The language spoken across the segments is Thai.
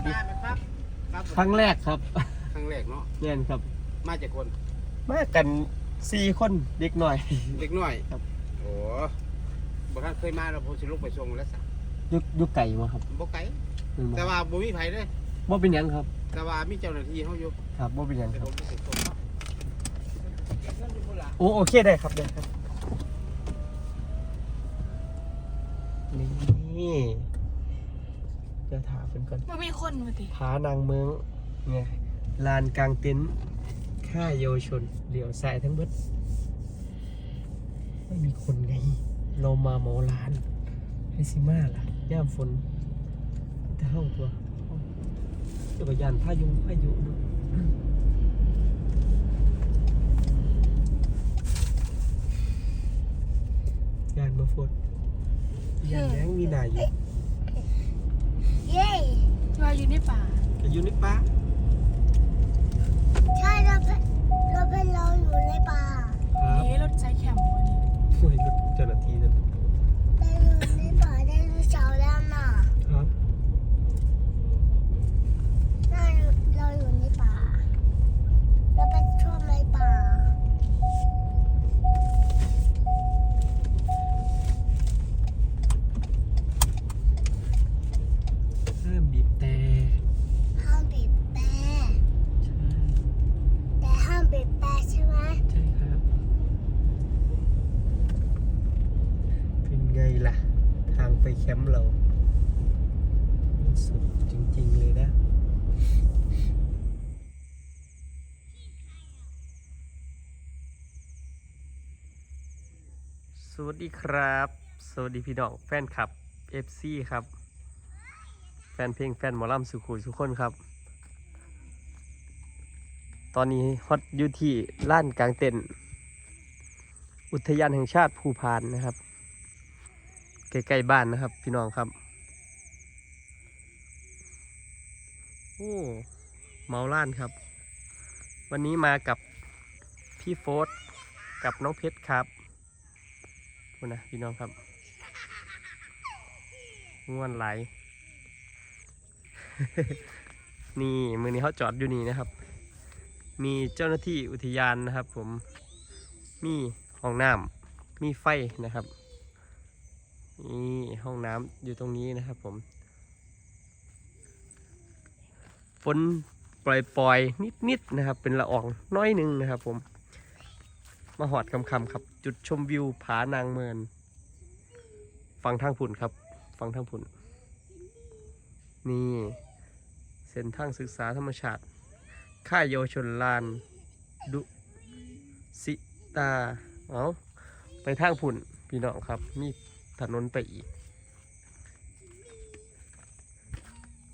วัสดีมาไหมครับครับครั้งแรกครับครั้งแรกเนาะเนี่ยครับ มาจากคนมากันสี่คนเด็กหน่อย เด็กน้อยครับ โอ้บางครั้งเคยมาเราผมสิลุกไปส่งแล้วสักยุกยุกไก่มาครับบ่ไกลเป็นบ่แต่ว่าบ่มีไผเลยบ่เป็นหยังครับ แต่ว่ามีเจ้าหน้าที่เขาอยู่ครับบ่เป็นหยังแต่คผรับมไปส่งเนาะเก็บเงินอยู่พุ่นล่ะโอ้โอเคได้ครับได้ครับนี่ เดี๋ยวถามเพิ่นก่อนมันมีคนมาติผานางเมืองเนี่ยลานกลางเต็นท์ค่ายเยาวชนเหลียวซ้ายทั้งเบิดไม่มีคนไง เรามาเหมาลานให้ซิมาล่ะย่ามฝนแต่เท่าตัวจักรยานพายุพายุเนาะยานมาฝนยานแรงมีหนาอยู่เย้ ว่าอยู่ในป่าแต่อยู่ในป่าใช่เราเป็นเราเป็นเราอยู่ในป่าครับเอ๊ะรถใจแคมป์วันนี้ช่วยรถเจ้าหน้าที่นะเราอยู่ในป่าไดโนเสาร์แล้วน่ะ ครับ น่าเราอยู่ในป่า เราเป็นชอบในป่า ห้ามบีบแต่ ห้ามบีบแปร ใช่ แต่ห้ามบีบแปรใช่ไหม ใช่ครับ เป็นไงล่ะ ทาง ไปแคมป์เรา สุดจริง ๆ เลยนะสวัสดีครับ สวัสดีพี่น้องแฟนคลับ FC ครับ แฟนเพลงแฟนหมอลำสุขุยทุกคนครับ ตอนนี้ฮอตอยู่ที่ล้านกลางเต็นท์อุทยานแห่งชาติภูพานนะครับ ใกล้ๆบ้านนะครับ พี่น้องครับ โอ้ เมาล้านครับ วันนี้มากับพี่โฟสกับน้องเพชรครับคุณนะพี่น้องครับง่วนไหล นี่มือนี้เขาจอดอยู่นี่นะครับ มีเจ้าหน้าที่อุทยานนะครับ ผม มีห้องน้ำมีไฟนะครับ ห้องน้ำอยู่ตรงนี้นะครับผมฝนปล่อยๆ นิดๆนะครับ เป็นละอองน้อยหนึ่งนะครับ ผม มาหอดคำๆครับ จุดชมวิวผานางเมินฟังทางผุ่นครับ ฟังทางผุ่นนี่ เส้นทางศึกษาธรรมชาติ ค่ายเยาวชนลาน ดุสิตา เอาไปทางผุ่นพี่น้องครับ มีถนนไปอีก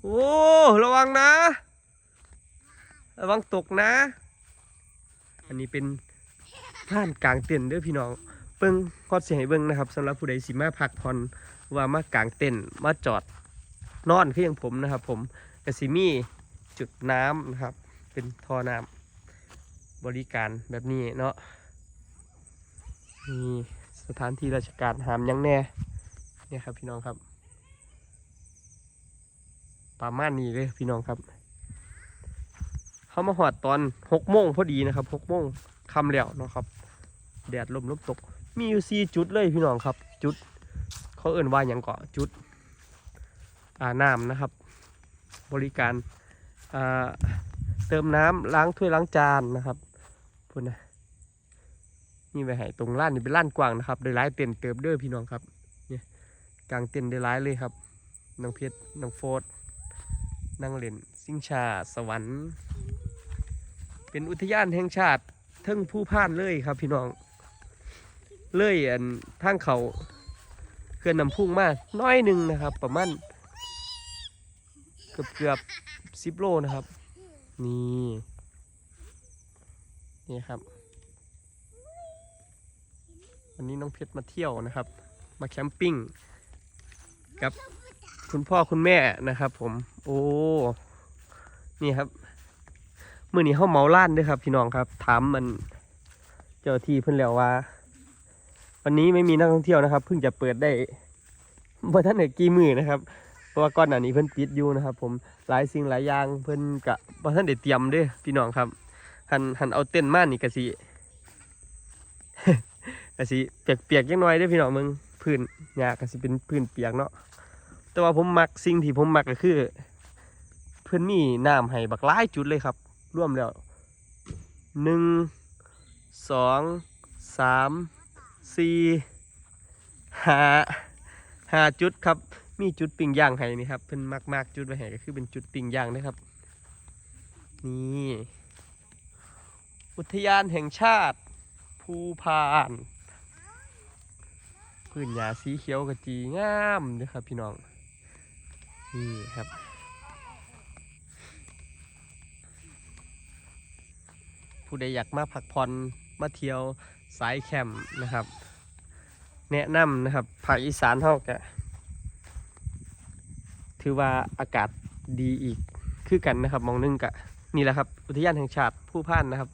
โอ้ระวังนะ ระวังตกนะ อันนี้เป็นท่านกลางเต็นท์เด้อพี่น้องเบิ้งฮอดเสียให้เบิ้งนะครับสำหรับผู้ใดสิมาพักผ่อนว่ามากลางเต็นท์มาจอดนอนคืออย่างผมนะครับ ผมกสิมีจุดน้ำนะครับ เป็นท่อน้ำบริการแบบนี้เนาะมีสถานที่ราชการหามยังแน่เนี่ยครับพี่น้องครับ ประมาณนี้เลยพี่น้องครับเขามาหอดตอนหกโมงพอดีนะครับหกโมงคำแล้วนะครับ แดดลมลมตก มีอยู่สี่จุดเลยพี่น้องครับ จุด เขาเอิ่นว่าอย่างเกาะจุดอ่าน้ำนะครับ บริการอ่าเติมน้ำล้างถ้วยล้างจานนะครับพุ่นนะนี่ไปให้ตรงร้านนี่เป็นร้านกว้างนะครับได้หลายเต็นเติมเด้อพี่น้องครับเนี่ยกลางเต็นได้หลายเลยครับน้องเพชรน้องโฟด นั่งเล่นซิงชาสวรรค์ เป็นอุทยานแห่งชาติเทิงผู้พ่านเลยครับพี่น้อง เลยอันทางเขาเขื่อนน้ำพุ่งมากน้อยหนึ่งนะครับ ประมาณเกือบเกือบสิบโลนะครับ นี่นี่ครับ วันนี้น้องเพชรมาเที่ยวนะครับ มาแคมปิ้งกับ คุณพ่อคุณแม่นะครับ ผม โอ้นี่ครับมื่อนี้เข้าเมาล้านด้วยครับ พี่น้องครับ ถามมันเจ้าที่เพิ่นแล้วว่า วันนี้ไม่มีนักท่องเที่ยวนะครับเพิ่งจะเปิดได้เมื่อท่านไหนกี่มือนะครับเพราะว่าก่อนหน้านี้เพิ่นปิดอยู่นะครับ ผมหลายสิ่งหลายอย่างเพิ่นกะบ่ทันได้เตรียมด้อพี่น้องครับ หันหันเอาเต้นท์มานี่ก็สิก็สิเปียกๆจังน่อยด้อพี่น้องมึงพื้นหญ้าก็สิเป็นพื้นเปียกเนาะ แต่ว่าผมมักสิ่งที่ผมมักก็คือ เพิ่อนมีน้ำให้บักหลายจุดเลยครับรวมแล้วหนึ่งสองสามสี่ห้าห้าจุดครับ มีจุดปิ้งย่างให้นี่ครับเพิ่นมักมากๆจุดไว้ให้ก็คือเป็นจุดปิ้งย่างนะครับ นี่ อุทยานแห่งชาติ ภูพานพื้นหญ้าสีเขียวกระจีงามนะครับพี่น้อง นี่ครับ ผู้ใดอยากมาพักผ่อนมาเที่ยวสายแคมป์นะครับ แนะนำนะครับภาคอีสานเท่ากันถือว่าอากาศดีอีกคือกันนะครับมองหนึงกะนี่แหละครับอุทยานแห่งชาติผู้พานนะครับ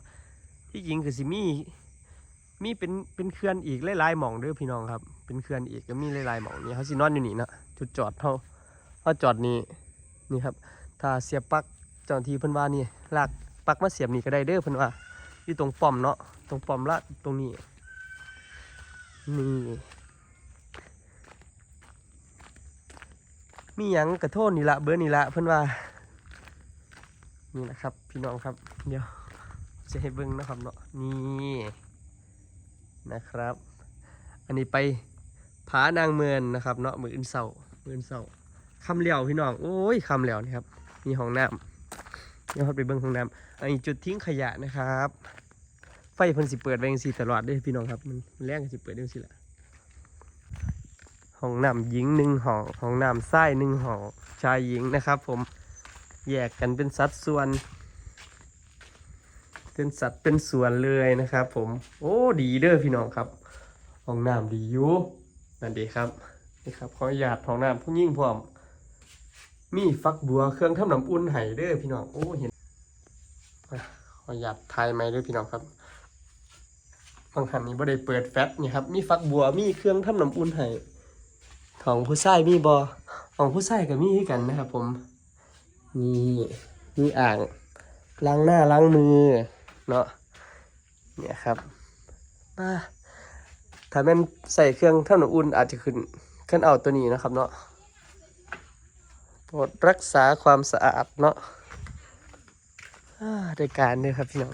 ที่จริงคือสิมีมีเป็นเป็นเขื่อนอีกหลายๆหม่องเด้อพี่น้องครับ เป็นเขื่อนอีกก็มีหลายๆหม่องนี่เขาสินอนอยู่นี่นะจุดจอดเขา เขาจอดนี่นี่ครับ ถ้าเสียบปลั๊กเจ้าที่เพิ่นว่านี่ลากปลั๊กมาเสียบนี่ก็ได้เด้อเพิ่นว่าอยู่ตรงป้อมเนาะตรงป้อมละตรงนี้นี่มีหยังกระโทษนี่ละเบอร์นี่ละเพิ่นว่า นี่นะครับพี่น้องครับ เดี๋ยวจะให้เบิ่งนะครับเนาะนี่นะครับ อันนี้ไปผานางเมือนนะครับเนาะมืออื่นเสามืออื่นเสา คำเหลียวพี่น้อง โอ้ยคำเหลียวนี่ครับ มีห้องน้ำยวเราไปเบิ่งห้องน้ำอันนี้จุดทิ้งขยะนะครับ ไฟเพิ่นสิเปิดไว้จังซี่ตลอดด้อพี่น้องครับ มันแรงก็สิเปิดได้จังซี่แหละห้องน้ำหญิงหนึ่งห้องห้องน้ำชายหนึ่งห้องชายหญิงนะครับ ผมแยกกันเป็นสัดส่วน เป็นสัดเป็นส่วนเลยนะครับ ผม โอ้ดีเด้อพี่น้องครับห้องน้ำดีอยู่นั่นดีครับนี่ครับขออนุญาตห้องน้ำผู้ยิ่งพร้อม มีฟักบัวเครื่องทำน้ำอุ่นไห้เด้อพี่น้องโอ้เห็นขออนุญาตถ่ายไหมเด้อพี่น้องครับบางหันนี้บ่ได้เปิดแฟตนี่ครับมีฟักบัวมีเครื่องทำน้ำอุ่นไห้ของผู้ชายมีบอของผู้ชายก็มีกันนะครับ ผมนี่มีอ่างล้างหน้าล้างมือเนาะเนี่ยครับมาถ้าแม่นใส่เครื่องทำน้ำอุ่นอาจจะขึ้นขึ้นเอาตัวนี้นะครับเนาะ รดรักษาความสะอาดเนาะอ่าได้การเนี่ยครับพี่น้อง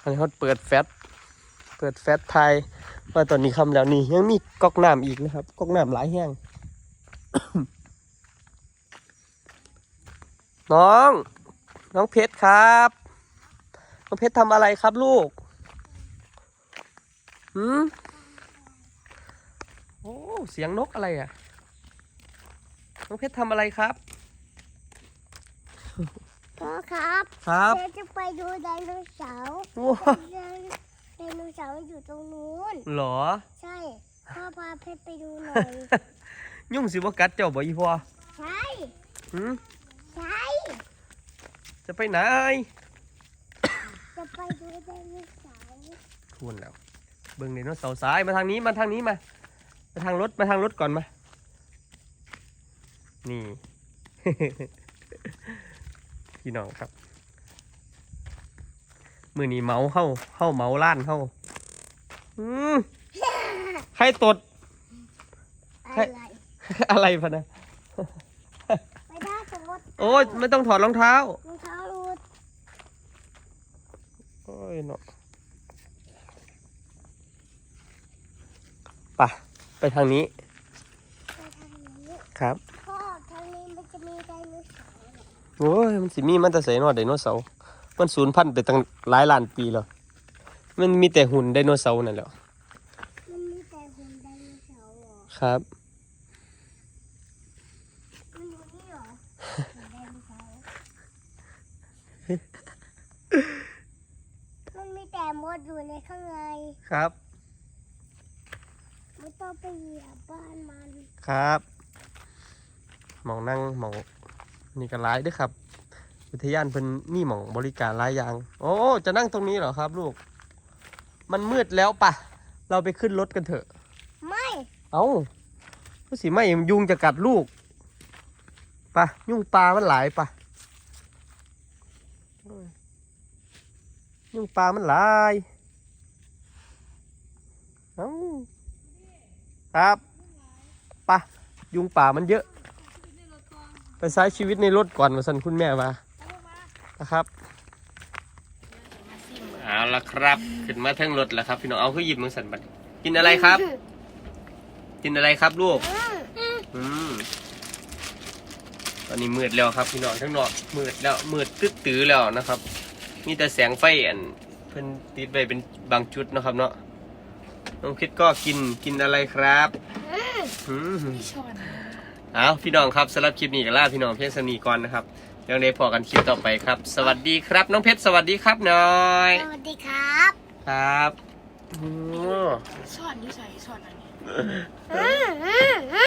อันนี้เขาเปิดแฟตเปิดแฟตไทยว่าตอนนี้คำแล้วนี่ยังมีก๊อกน้ำอีกนะครับก๊อกน้ำหลายแห้งน้อง น้องเพชรครับ น้องเพชรทำอะไรครับลูกหืมโอ้ เสียงนกอะไรอะ น้องเพชรทำอะไรครับ พ่อครับครับเราจะไปดูไดโนเสาร์ว้าไดโนเสาร์อยู่ตรงนู้นเหรอ ใช่พ่อพาเพชรไปดูหน่อย ยุ่งสิว่ากัดเจ้าบ่อีพ่อ ใช่หืมใช่ จะไปไหน จะไปดูไดโนเสาร์ทวนแล้ว เบิ่งไดโนเสาร์ซ้ายมาทางนี้มาทางนี้มา มาทางรถมาทางรถก่อนมา นี่ พี่น้องครับ มือนี้เมาเข้าเข้าเมาล้านเข้าอืมใครตด อะไรอะไรพะนะ ไม่ได้สมมติโอ้ยไม่ต้องถอดรองเท้า รองเท้ารูดโอ้ยเนาะไปไปทางนี้ ไปทางนี้ ครับ พ่อทางนี้มันจะมีไดโนเสาร์ โอ้ยมันสิมีมันจะใส่นอไดโนเสาร์มันสูญพันธุ์ไปตั้งหลายล้านปีแล้ว มันมีแต่หุ่นไดโนเสาร์นั่นแหละมันมีแต่หุ่นไดโนเสาร์เหรอครับมันอยู่นี่เหรอหุ่นไดโนเสาร์มันมีแต่มดอยู่ในข้างในครับ ไม่ต้องไปเหยียบบ้านมันครับหมองนั่งหมอง นี่ก็ร้ายเด้วยครับ อุทยานเพิ่นมีหมองบริการหลายอย่าง โอ้จะนั่งตรงนี้เหรอครับลูก มันมืดแล้วปะ เราไปขึ้นรถกันเถอะ ไม่ เอาผู้สิไม่ยุงจะกัดลูกปะยุ่งปลามันหลายปะยุ่งปลามันหลายเอ้าครับปะยุงป่ามันเยอะ ไปใช้ชีวิตในรถก่อนมาสันคุณแม่มานะครับเอาละครับ ขึ้นมาเทั้งรถแล้วครับ พี่น้องเอาขึ้นหยิบมือสันบัดกินอะไรครับ กินอะไรครับลูกอืมตอนนี้มืดแล้วครับพี่น้องทั้งนอกมืดแล้วมืดตึ๊ดตื้อแล้วนะครับ มีแต่แสงไฟอันเพิ่นติดไว้เป็นบางจุดเนาะครับเนาะน้องคิดก็กินกินอะไรครับอืมพี่ชอน เอาพี่น้องครับสำหรับคลิปนี้ก็ลาพี่น้องเพียงสนีก่อนนะครับเดี๋ยวในพอกันคลิปต่อไปครับ สวัสดีครับ น้องเพชรสวัสดีครับหน้อยสวัสดีครับครับโอ้ชอนอยู่ใส่ชอนอันนี้อืม